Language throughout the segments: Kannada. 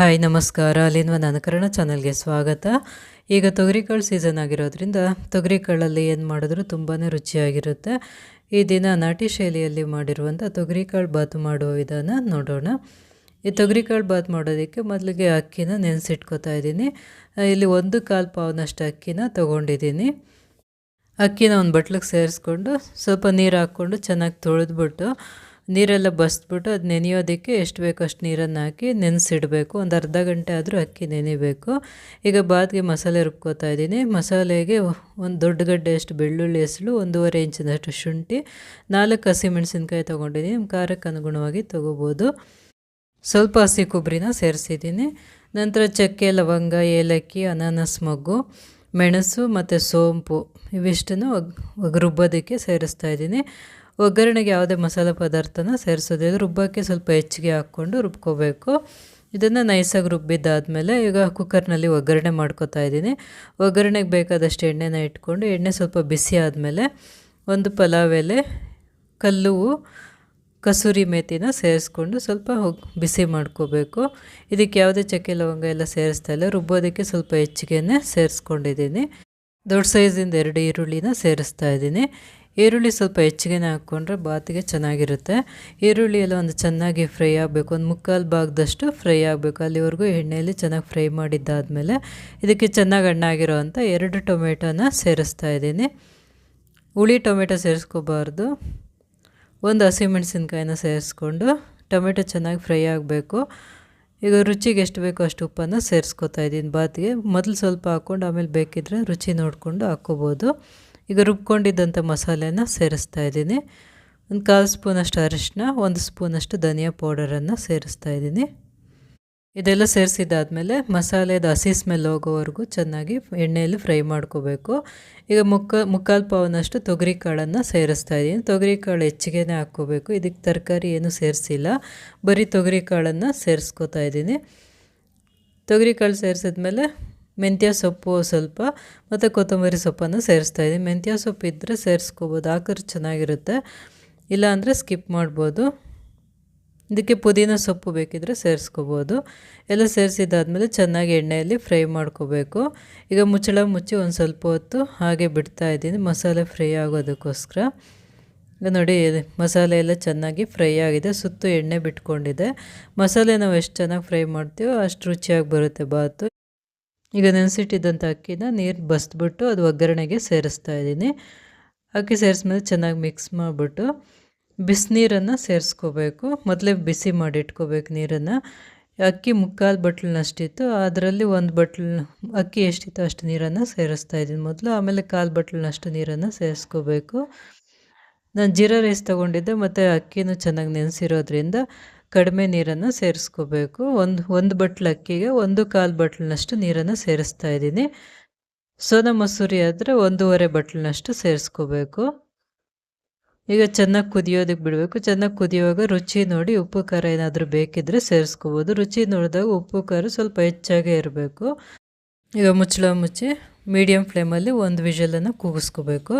ಹಾಯ್, ನಮಸ್ಕಾರ. ಅಲ್ಲಿನ್ವ ನನಕರಣ ಚಾನಲ್ಗೆ ಸ್ವಾಗತ. ಈಗ ತೊಗರಿಕಾಳು ಸೀಸನ್ ಆಗಿರೋದ್ರಿಂದ ತೊಗರಿಕಾಳಲ್ಲಿ ಏನು ಮಾಡಿದ್ರು ತುಂಬಾ ರುಚಿಯಾಗಿರುತ್ತೆ. ಈ ದಿನ ನಾಟಿ ಶೈಲಿಯಲ್ಲಿ ಮಾಡಿರುವಂಥ ತೊಗರಿಕಾಳು ಬಾತು ಮಾಡುವ ವಿಧಾನ ನೋಡೋಣ. ಈ ತೊಗರಿಕಾಳು ಬಾತ್ ಮಾಡೋದಕ್ಕೆ ಮೊದಲಿಗೆ ಅಕ್ಕಿನ ನೆನೆಸಿಟ್ಕೋತಾ ಇದ್ದೀನಿ. ಇಲ್ಲಿ ಒಂದು ಕಾಲು ಪಾವನಷ್ಟು ಅಕ್ಕಿನ ತೊಗೊಂಡಿದ್ದೀನಿ. ಅಕ್ಕಿನ ಒಂದು ಬಟ್ಲಿಗೆ ಸೇರಿಸ್ಕೊಂಡು ಸ್ವಲ್ಪ ನೀರು ಹಾಕ್ಕೊಂಡು ಚೆನ್ನಾಗಿ ತೊಳೆದ್ಬಿಟ್ಟು ನೀರೆಲ್ಲ ಬಸ್ಬಿಟ್ಟು ಅದು ನೆನೆಯೋದಕ್ಕೆ ಎಷ್ಟು ಬೇಕೋ ಅಷ್ಟು ನೀರನ್ನು ಹಾಕಿ ನೆನೆಸಿಡಬೇಕು. ಒಂದು ಅರ್ಧ ಗಂಟೆ ಆದರೂ ಅಕ್ಕಿ ನೆನೆಬೇಕು. ಈಗ ಬಾತ್ಗೆ ಮಸಾಲೆ ರುಬ್ಕೋತಾ ಇದ್ದೀನಿ. ಮಸಾಲೆಗೆ ಒಂದು ದೊಡ್ಡ ಗಡ್ಡೆ ಅಷ್ಟು ಬೆಳ್ಳುಳ್ಳಿ, ಹೆಸಳು ಒಂದೂವರೆ ಇಂಚಿನಷ್ಟು ಶುಂಠಿ, ನಾಲ್ಕು ಹಸಿಮೆಣಸಿನ್ಕಾಯಿ ತೊಗೊಂಡಿದ್ದೀನಿ. ನಿಮ್ಮ ಖಾರಕ್ಕೆ ಅನುಗುಣವಾಗಿ ತೊಗೋಬೋದು. ಸ್ವಲ್ಪ ಹಸಿ ಕೊಬ್ಬರಿನ ಸೇರಿಸಿದ್ದೀನಿ. ನಂತರ ಚಕ್ಕೆ, ಲವಂಗ, ಏಲಕ್ಕಿ, ಅನಾನಸ್, ಮಗ್ಗು, ಮೆಣಸು ಮತ್ತು ಸೋಂಪು ಇವಿಷ್ಟನ್ನು ಒಗ್ ರುಬ್ಬೋದಕ್ಕೆ ಸೇರಿಸ್ತಾ ಇದ್ದೀನಿ. ಒಗ್ಗರಣೆಗೆ ಯಾವುದೇ ಮಸಾಲೆ ಪದಾರ್ಥನ ಸೇರಿಸೋದಿಲ್ಲ ರುಬ್ಬಕ್ಕೆ ಸ್ವಲ್ಪ ಹೆಚ್ಚಿಗೆ ಹಾಕ್ಕೊಂಡು ರುಬ್ಕೋಬೇಕು. ಇದನ್ನು ನೈಸಾಗಿ ರುಬ್ಬಿದ್ದಾದಮೇಲೆ ಈಗ ಕುಕ್ಕರ್ನಲ್ಲಿ ಒಗ್ಗರಣೆ ಮಾಡ್ಕೋತಾ ಇದ್ದೀನಿ. ಒಗ್ಗರಣೆಗೆ ಬೇಕಾದಷ್ಟು ಎಣ್ಣೆನ ಇಟ್ಕೊಂಡು ಎಣ್ಣೆ ಸ್ವಲ್ಪ ಬಿಸಿ ಆದಮೇಲೆ ಒಂದು ಪಲಾವ್ ಎಲೆ, ಕಲ್ಲು, ಕಸೂರಿ ಮೇಥಿನ ಸೇರಿಸ್ಕೊಂಡು ಸ್ವಲ್ಪ ಬಿಸಿ ಮಾಡ್ಕೋಬೇಕು. ಇದಕ್ಕೆ ಯಾವುದೇ ಚಕ್ಕೆ ಲವಂಗ ಎಲ್ಲ ಸೇರಿಸ್ತಾ ಇಲ್ಲ. ರುಬ್ಬೋದಕ್ಕೆ ಸ್ವಲ್ಪ ಹೆಚ್ಚಿಗೆನೇ ಸೇರಿಸ್ಕೊಂಡಿದ್ದೀನಿ. ದೊಡ್ಡ ಸೈಜಿಂದ ಎರಡು ಈರುಳ್ಳಿನ ಸೇರಿಸ್ತಾ ಇದ್ದೀನಿ. ಈರುಳ್ಳಿ ಸ್ವಲ್ಪ ಹೆಚ್ಚಿಗೆ ಹಾಕ್ಕೊಂಡ್ರೆ ಬಾತಿಗೆ ಚೆನ್ನಾಗಿರುತ್ತೆ. ಈರುಳ್ಳಿ ಎಲ್ಲ ಒಂದು ಚೆನ್ನಾಗಿ ಫ್ರೈ ಆಗಬೇಕು. ಒಂದು ಮುಕ್ಕಾಲು ಭಾಗದಷ್ಟು ಫ್ರೈ ಆಗಬೇಕು. ಅಲ್ಲಿವರೆಗೂ ಎಣ್ಣೆಯಲ್ಲಿ ಚೆನ್ನಾಗಿ ಫ್ರೈ ಮಾಡಿದ್ದಾದಮೇಲೆ ಇದಕ್ಕೆ ಚೆನ್ನಾಗಿ ಹಣ್ಣಾಗಿರೋ ಅಂಥ ಎರಡು ಟೊಮೆಟೊನ ಸೇರಿಸ್ತಾ ಇದ್ದೀನಿ. ಹುಳಿ ಟೊಮೆಟೊ ಸೇರಿಸ್ಕೋಬಾರ್ದು. ಒಂದು ಹಸಿಮೆಣಸಿನ್ಕಾಯಿನ ಸೇರಿಸ್ಕೊಂಡು ಟೊಮೆಟೊ ಚೆನ್ನಾಗಿ ಫ್ರೈ ಆಗಬೇಕು. ಈಗ ರುಚಿಗೆ ಎಷ್ಟು ಬೇಕೋ ಅಷ್ಟು ಉಪ್ಪನ್ನು ಸೇರಿಸ್ಕೊತಾ ಇದ್ದೀನಿ ಬಾತಿಗೆ. ಮೊದಲು ಸ್ವಲ್ಪ ಹಾಕ್ಕೊಂಡು ಆಮೇಲೆ ಬೇಕಿದ್ದರೆ ರುಚಿ ನೋಡಿಕೊಂಡು ಹಾಕ್ಕೋಬೋದು. ಈಗ ರುಬ್ಕೊಂಡಿದ್ದಂಥ ಮಸಾಲೆನ ಸೇರಿಸ್ತಾ ಇದ್ದೀನಿ. ಒಂದು ಕಾಲು ಸ್ಪೂನಷ್ಟು ಅರಿಶಿನ ಒಂದು ಸ್ಪೂನಷ್ಟು ಧನಿಯಾ ಪೌಡರನ್ನು ಸೇರಿಸ್ತಾ ಇದ್ದೀನಿ. ಇದೆಲ್ಲ ಸೇರಿಸಿದ್ದಾದಮೇಲೆ ಮಸಾಲೆದ ಹಸಿ ಸ್ಮೆಲ್ ಹೋಗೋವರೆಗೂ ಚೆನ್ನಾಗಿ ಎಣ್ಣೆಯಲ್ಲಿ ಫ್ರೈ ಮಾಡ್ಕೋಬೇಕು. ಈಗ ಮುಕ್ಕ, ಮುಕ್ಕಾಲು ಪಾವನಷ್ಟು ತೊಗರಿ ಕಾಳನ್ನು ಸೇರಿಸ್ತಾ ಇದ್ದೀನಿ. ತೊಗರಿ ಕಾಳು ಹೆಚ್ಚಿಗೆ ಹಾಕ್ಕೋಬೇಕು. ಇದಕ್ಕೆ ತರಕಾರಿ ಏನೂ ಸೇರಿಸಿಲ್ಲ. ಬರೀ ತೊಗರಿ ಕಾಳನ್ನು ಸೇರಿಸ್ಕೋತಾ ಇದ್ದೀನಿ. ತೊಗರಿ ಕಾಳು ಸೇರಿಸಿದ್ಮೇಲೆ ಮೆಂತ್ಯ ಸೊಪ್ಪು ಸ್ವಲ್ಪ, ಮತ್ತು ಕೊತ್ತಂಬರಿ ಸೊಪ್ಪನ್ನು ಸೇರಿಸ್ತಾ ಇದ್ದೀನಿ ಮೆಂತ್ಯ ಸೊಪ್ಪು ಇದ್ದರೆ ಸೇರಿಸ್ಕೋಬೋದು. ಹಾಕಿದ್ರೆ ಚೆನ್ನಾಗಿರುತ್ತೆ. ಇಲ್ಲಾಂದರೆ ಸ್ಕಿಪ್ ಮಾಡ್ಬೋದು. ಇದಕ್ಕೆ ಪುದೀನ ಸೊಪ್ಪು ಬೇಕಿದ್ದರೆ ಸೇರಿಸ್ಕೋಬೋದು. ಎಲ್ಲ ಸೇರಿಸಿದಾದ್ಮೇಲೆ ಚೆನ್ನಾಗಿ ಎಣ್ಣೆಯಲ್ಲಿ ಫ್ರೈ ಮಾಡ್ಕೋಬೇಕು. ಈಗ ಮುಚ್ಚಳ ಮುಚ್ಚಿ ಒಂದು ಸ್ವಲ್ಪ ಹೊತ್ತು ಹಾಗೆ ಬಿಡ್ತಾ ಇದ್ದೀನಿ. ಮಸಾಲೆ ಫ್ರೈ ಆಗೋದಕ್ಕೋಸ್ಕರ. ಈಗ ನೋಡಿ ಮಸಾಲೆ ಎಲ್ಲ ಚೆನ್ನಾಗಿ ಫ್ರೈ ಆಗಿದೆ. ಸುತ್ತು ಎಣ್ಣೆ ಬಿಟ್ಕೊಂಡಿದೆ. ಮಸಾಲೆ ನಾವು ಎಷ್ಟು ಚೆನ್ನಾಗಿ ಫ್ರೈ ಮಾಡ್ತೀವೋ ಅಷ್ಟು ರುಚಿಯಾಗಿ ಬರುತ್ತೆ ಬಾತು. ಈಗ ನೆನೆಸಿಟ್ಟಿದ್ದಂಥ ಅಕ್ಕಿನ ನೀರು ಬಸ್ದ್ಬಿಟ್ಟು ಅದು ಒಗ್ಗರಣೆಗೆ ಸೇರಿಸ್ತಾ ಇದ್ದೀನಿ. ಅಕ್ಕಿ ಸೇರಿಸ್ಮೇಲೆ ಚೆನ್ನಾಗಿ ಮಿಕ್ಸ್ ಮಾಡಿಬಿಟ್ಟು ಬಿಸಿನೀರನ್ನು ಸೇರಿಸ್ಕೋಬೇಕು. ಮೊದಲೇ ಬಿಸಿ ಮಾಡಿ ಇಟ್ಕೋಬೇಕು ನೀರನ್ನು. ಅಕ್ಕಿ ಮುಕ್ಕಾಲು ಬಟ್ಲನ್ನಷ್ಟಿತ್ತು ಅದರಲ್ಲಿ ಒಂದು ಬಟ್ಲು, ಅಕ್ಕಿ ಎಷ್ಟಿತ್ತು ಅಷ್ಟು ನೀರನ್ನು ಸೇರಿಸ್ತಾ ಇದ್ದೀನಿ ಮೊದಲು. ಆಮೇಲೆ ಕಾಲು ಬಟ್ಲನ್ನಷ್ಟು ನೀರನ್ನು ಸೇರಿಸ್ಕೋಬೇಕು. ನಾನು ಜೀರಾ ರೈಸ್ ತೊಗೊಂಡಿದ್ದೆ, ಮತ್ತು ಅಕ್ಕಿನೂ ಚೆನ್ನಾಗಿ ನೆನೆಸಿರೋದ್ರಿಂದ ಕಡಿಮೆ ನೀರನ್ನು ಸೇರಿಸ್ಕೋಬೇಕು. ಒಂದು ಒಂದು ಬಟ್ಲು ಅಕ್ಕಿಗೆ ಒಂದು ಕಾಲು ಬಟ್ಲಿನಷ್ಟು ನೀರನ್ನು ಸೇರಿಸ್ತಾ ಇದ್ದೀನಿ. ಸೋನ ಮಸೂರಿ ಆದರೆ ಒಂದೂವರೆ ಬಟ್ಲಿನಷ್ಟು ಸೇರಿಸ್ಕೋಬೇಕು. ಈಗ ಚೆನ್ನಾಗಿ ಕುದಿಯೋದಕ್ಕೆ ಬಿಡಬೇಕು. ಚೆನ್ನಾಗಿ ಕುದಿಯುವಾಗ ರುಚಿ ನೋಡಿ ಉಪ್ಪು ಖಾರ ಏನಾದರೂ ಬೇಕಿದ್ದರೆ ಸೇರಿಸ್ಕೋಬೋದು. ರುಚಿ ನೋಡಿದಾಗ ಉಪ್ಪು ಖಾರ ಸ್ವಲ್ಪ ಹೆಚ್ಚಾಗೇ ಇರಬೇಕು. ಈಗ ಮುಚ್ಚಳ ಮುಚ್ಚಿ ಮೀಡಿಯಮ್ ಫ್ಲೇಮಲ್ಲಿ ಒಂದು ವಿಷಲನ್ನು ಕೂಗಿಸ್ಕೋಬೇಕು.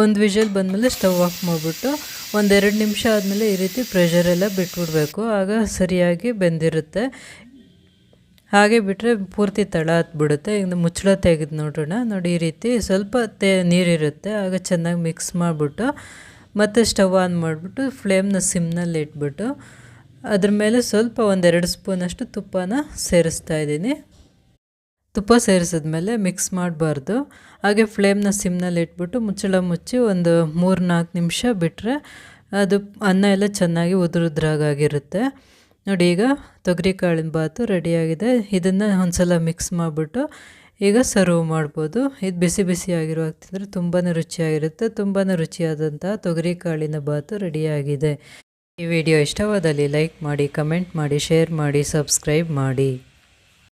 ಒಂದು ವಿಷಲ್ ಬಂದಮೇಲೆ ಸ್ಟವ್ ಆಫ್ ಮಾಡಿಬಿಟ್ಟು ಒಂದೆರಡು ನಿಮಿಷ ಆದಮೇಲೆ ಈ ರೀತಿ ಪ್ರೆಷರೆಲ್ಲ ಬಿಟ್ಬಿಡ್ಬೇಕು. ಆಗ ಸರಿಯಾಗಿ ಬೆಂದಿರುತ್ತೆ. ಹಾಗೆ ಬಿಟ್ಟರೆ ಪೂರ್ತಿ ತಳ ಹತ್ಬಿಡುತ್ತೆ ಈಗ ಮುಚ್ಚಳ ತೆಗೆದು ನೋಡೋಣ. ನೋಡಿ ಈ ರೀತಿ ಸ್ವಲ್ಪ ತೇ ನೀರಿರುತ್ತೆ. ಆಗ ಚೆನ್ನಾಗಿ ಮಿಕ್ಸ್ ಮಾಡಿಬಿಟ್ಟು ಮತ್ತು ಸ್ಟವ್ ಆನ್ ಮಾಡಿಬಿಟ್ಟು ಫ್ಲೇಮ್ನ ಸಿಮ್ನಲ್ಲಿ ಇಟ್ಬಿಟ್ಟು ಅದ್ರ ಮೇಲೆ ಸ್ವಲ್ಪ ಒಂದೆರಡು ಸ್ಪೂನಷ್ಟು ತುಪ್ಪನ ಸೇರಿಸ್ತಾ ಇದ್ದೀನಿ. ತುಪ್ಪ ಸೇರಿಸಿದ್ಮೇಲೆ ಮಿಕ್ಸ್ ಮಾಡಬಾರ್ದು. ಹಾಗೆ ಫ್ಲೇಮ್ನ ಸಿಮ್ನಲ್ಲಿ ಇಟ್ಬಿಟ್ಟು ಮುಚ್ಚಳ ಮುಚ್ಚಿ ಒಂದು ಮೂರು ನಾಲ್ಕು ನಿಮಿಷ ಬಿಟ್ಟರೆ ಅದು ಅನ್ನ ಎಲ್ಲ ಚೆನ್ನಾಗಿ ಉದುರುದ್ರಾಗಿರುತ್ತೆ ನೋಡಿ, ಈಗ ತೊಗರಿ ಕಾಳಿನ ಬಾತು ರೆಡಿಯಾಗಿದೆ. ಇದನ್ನು ಒಂದು ಸಲ ಮಿಕ್ಸ್ ಮಾಡಿಬಿಟ್ಟು ಈಗ ಸರ್ವ್ ಮಾಡ್ಬೋದು. ಇದು ಬಿಸಿ ಬಿಸಿ ತಿಂದರೆ ತುಂಬಾ ರುಚಿಯಾಗಿರುತ್ತೆ. ತುಂಬಾ ರುಚಿಯಾದಂತಹ ತೊಗರಿ ಕಾಳಿನ ಬಾತು ರೆಡಿಯಾಗಿದೆ. ಈ ವಿಡಿಯೋ ಇಷ್ಟವಾದಲ್ಲಿ ಲೈಕ್ ಮಾಡಿ, ಕಮೆಂಟ್ ಮಾಡಿ, ಶೇರ್ ಮಾಡಿ, ಸಬ್ಸ್ಕ್ರೈಬ್ ಮಾಡಿ.